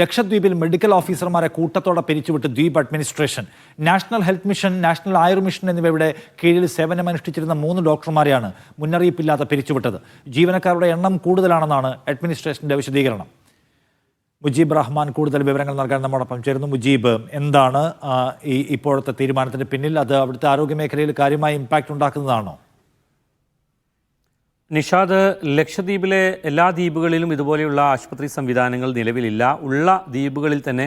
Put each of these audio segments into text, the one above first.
ലക്ഷദ്വീപിൽ മെഡിക്കൽ ഓഫീസർമാരെ കൂട്ടത്തോടെ പിരിച്ചുവിട്ട് ദ്വീപ് administration. National health mission national Ayur mission എന്നിവയുടെ കീഴിൽ സേവനമനുഷ്ഠിച്ചിരുന്ന മൂന്ന് ഡോക്ടർമാരെയാണ് മുന്നറിയിപ്പില്ലാതെ പിരിച്ചുവിട്ടത്. ജീവനക്കാരുടെ എണ്ണം കൂടുതലാണെന്നാണ് അഡ്മിനിസ്ട്രേഷന്റെ വിശദീകരണം. മുജീബ് റഹ്മാൻ കൂടുതൽ വിവരങ്ങൾ നൽകാൻ നമ്മോടൊപ്പം ചേരുന്നു. മുജീബ് എന്താണ് ഈ ഇപ്പോഴത്തെ തീരുമാനത്തിന് പിന്നിൽ? അത് അവിടുത്തെ ആരോഗ്യ മേഖലയിൽ കാര്യമായ ഇമ്പാക്റ്റ് ഉണ്ടാക്കുന്നതാണോ? നിഷാദ് ലക്ഷദ്വീപിലെ എല്ലാ ദ്വീപുകളിലും ഇതുപോലെയുള്ള ആശുപത്രി സംവിധാനങ്ങൾ നിലവിലില്ല. ഉള്ള ദ്വീപുകളിൽ തന്നെ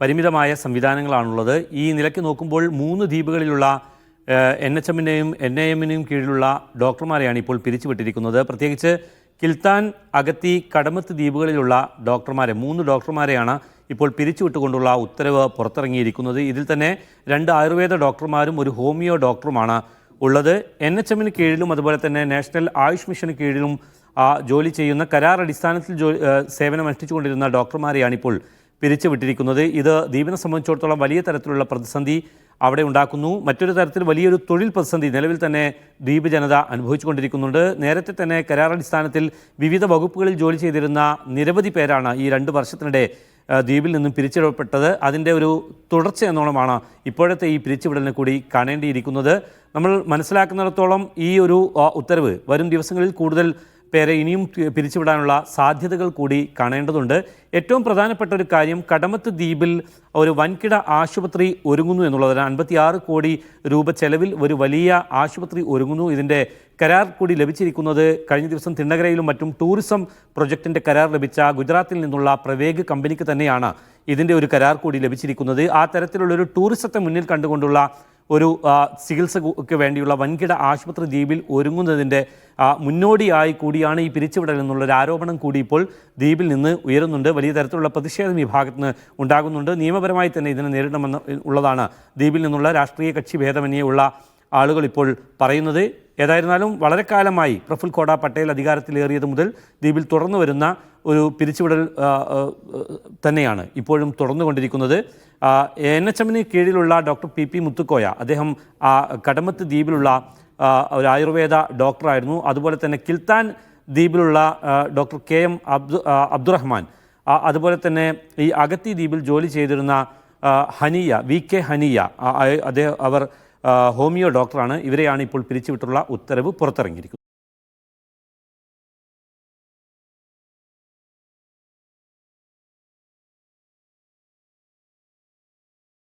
പരിമിതമായ സംവിധാനങ്ങളാണുള്ളത്. ഈ നിലയ്ക്ക് നോക്കുമ്പോൾ മൂന്ന് ദ്വീപുകളിലുള്ള എൻ എച്ച് എമ്മിന്റെയും എൻ ഐ കീഴിലുള്ള ഡോക്ടർമാരെയാണ് ഇപ്പോൾ പിരിച്ചുവിട്ടിരിക്കുന്നത്. പ്രത്യേകിച്ച് കിൽത്താൻ അഗത്തി കടമത്ത് ദ്വീപുകളിലുള്ള ഡോക്ടർമാരെ മൂന്ന് ഡോക്ടർമാരെയാണ് ഇപ്പോൾ പിരിച്ചുവിട്ടുകൊണ്ടുള്ള ഉത്തരവ് പുറത്തിറങ്ങിയിരിക്കുന്നത്. ഇതിൽ തന്നെ രണ്ട് ആയുർവേദ ഡോക്ടർമാരും ഒരു ഹോമിയോ ഡോക്ടറുമാണ് ഉള്ളത്. എൻ എച്ച് എമ്മിന് കീഴിലും അതുപോലെ തന്നെ നാഷണൽ ആയുഷ് മിഷന് കീഴിലും ജോലി ചെയ്യുന്ന കരാർ അടിസ്ഥാനത്തിൽ ജോലി ആ, സേവനം അനുഷ്ഠിച്ചുകൊണ്ടിരുന്ന ഡോക്ടർമാരെയാണ് ഇപ്പോൾ പിരിച്ചുവിട്ടിരിക്കുന്നത് ഇത് ദ്വീപിനെ സംബന്ധിച്ചിടത്തോളം വലിയ തരത്തിലുള്ള പ്രതിസന്ധി അവിടെ ഉണ്ടാക്കുന്നു. മറ്റൊരു തരത്തിൽ വലിയൊരു തൊഴിൽ പ്രതിസന്ധി നിലവിൽ തന്നെ ദ്വീപ് ജനത അനുഭവിച്ചുകൊണ്ടിരിക്കുന്നുണ്ട്. നേരത്തെ തന്നെ കരാർ അടിസ്ഥാനത്തിൽ വിവിധ വകുപ്പുകളിൽ ജോലി ചെയ്തിരുന്ന നിരവധി പേരാണ് ഈ രണ്ട് വർഷത്തിനിടെ ദ്വീപിൽ നിന്നും പിരിച്ചുവിടപ്പെട്ടത് അതിന്റെ ഒരു തുടർച്ച എന്നോണമാണ് ഇപ്പോഴത്തെ ഈ പിരിച്ചുവിടലിനെ കൂടി കാണേണ്ടിയിരിക്കുന്നത്. നമ്മൾ മനസ്സിലാക്കുന്നിടത്തോളം ഈ ഒരു ഉത്തരവ് വരും ദിവസങ്ങളിൽ കൂടുതൽ പേരെ ഇനിയും പിരിച്ചുവിടാനുള്ള സാധ്യതകൾ കൂടി കാണേണ്ടതുണ്ട്. ഏറ്റവും പ്രധാനപ്പെട്ട ഒരു കാര്യം കടമത്ത് ദ്വീപിൽ ഒരു വൻകിട ആശുപത്രി ഒരുങ്ങുന്നു എന്നുള്ളതാണ്. അൻപത്തിയാറ് കോടി രൂപ ചെലവിൽ ഒരു വലിയ ആശുപത്രി ഒരുങ്ങുന്നു. ഇതിന്റെ കരാർ കൂടി ലഭിച്ചിരിക്കുന്നത് കഴിഞ്ഞ ദിവസം തിണ്ണകരയിലും മറ്റും ടൂറിസം പ്രൊജക്ടിന്റെ കരാർ ലഭിച്ച ഗുജറാത്തിൽ നിന്നുള്ള പ്രവേഗ് കമ്പനിക്ക് തന്നെയാണ് ഇതിന്റെ ഒരു കരാർ കൂടി ലഭിച്ചിരിക്കുന്നത്. ആ തരത്തിലുള്ളൊരു ടൂറിസത്തെ മുന്നിൽ കണ്ടുകൊണ്ടുള്ള ഒരു ചികിത്സക്ക് വേണ്ടിയുള്ള വൻകിട ആശുപത്രി ദ്വീപിൽ ഒരുങ്ങുന്നതിന്റെ മുന്നോടിയായി കൂടിയാണ് ഈ പിരിച്ചുവിടൽ എന്നുള്ളൊരു ആരോപണം കൂടി ഇപ്പോൾ ദ്വീപിൽ നിന്ന് ഉയരുന്നുണ്ട്. വലിയ തരത്തിലുള്ള പ്രതിഷേധം ഈ ഉണ്ടാകുന്നുണ്ട്. നിയമപരമായി തന്നെ ഇതിനെ നേരിടണമെന്ന് ഉള്ളതാണ്. ദ്വീപിൽ നിന്നുള്ള രാഷ്ട്രീയ കക്ഷി ഭേദമന്യേ ഉള്ള ആളുകൾ ഇപ്പോൾ പറയുന്നത്. ഏതായിരുന്നാലും വളരെ കാലമായി പ്രഫുൽ ഖോഡ പട്ടേൽ അധികാരത്തിലേറിയത് മുതൽ ദ്വീപിൽ തുടർന്നു വരുന്ന ഒരു പിരിച്ചുവിടൽ തന്നെയാണ് ഇപ്പോഴും തുടർന്നുകൊണ്ടിരിക്കുന്നത്. എൻ എച്ച് എമ്മിന് കീഴിലുള്ള ഡോക്ടർ പി പി മുത്തുക്കോയ അദ്ദേഹം കടമത്ത് ദ്വീപിലുള്ള ഒരു ആയുർവേദ ഡോക്ടറായിരുന്നു. അതുപോലെ തന്നെ Kiltan ദ്വീപിലുള്ള doctor K M Abdu Abdurahman അതുപോലെ തന്നെ ഈ അഗത്തി ദ്വീപിൽ ജോലി ചെയ്തിരുന്ന ഹനിയ വി കെ ഹനിയ അദ്ദേഹം അവർ ഹോമിയോ ഡോക്ടറാണ്. ഇവരെയാണ് ഇപ്പോൾ പിരിച്ചുവിട്ടുള്ള ഉത്തരവ് പുറത്തിറങ്ങിയിരിക്കുന്നത്.